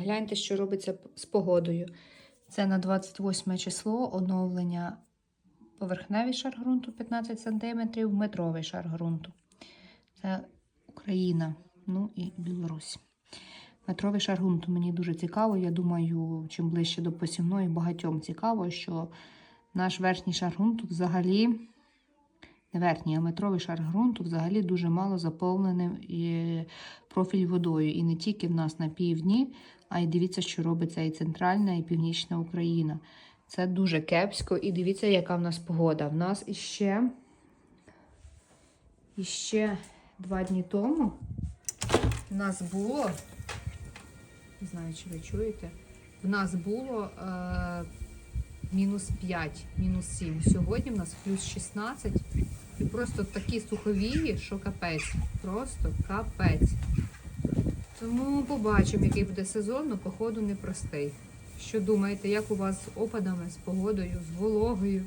Гляньте, що робиться з погодою. Це на 28 число оновлення поверхневий шар ґрунту 15 см, метровий шар ґрунту. Це Україна, ну і Білорусь. Метровий шар ґрунту мені дуже цікаво. Я думаю, чим ближче до посівної, багатьом цікаво, що наш верхній шар ґрунту взагалі, верхній, а шар ґрунту взагалі дуже мало заповнений профіль водою. І не тільки в нас на півдні, а й дивіться, що робиться і центральна, і північна Україна. Це дуже кепсько. І дивіться, яка в нас погода. В нас іще, іще два дні тому в нас було, не знаю, чи ви чуєте, в нас було е, мінус 5, мінус 7. Сьогодні в нас плюс 16. І просто такі суховії, що капець. Просто капець. Тому побачимо, який буде сезон, але походу непростий. Що думаєте, як у вас з опадами, з погодою, з вологою?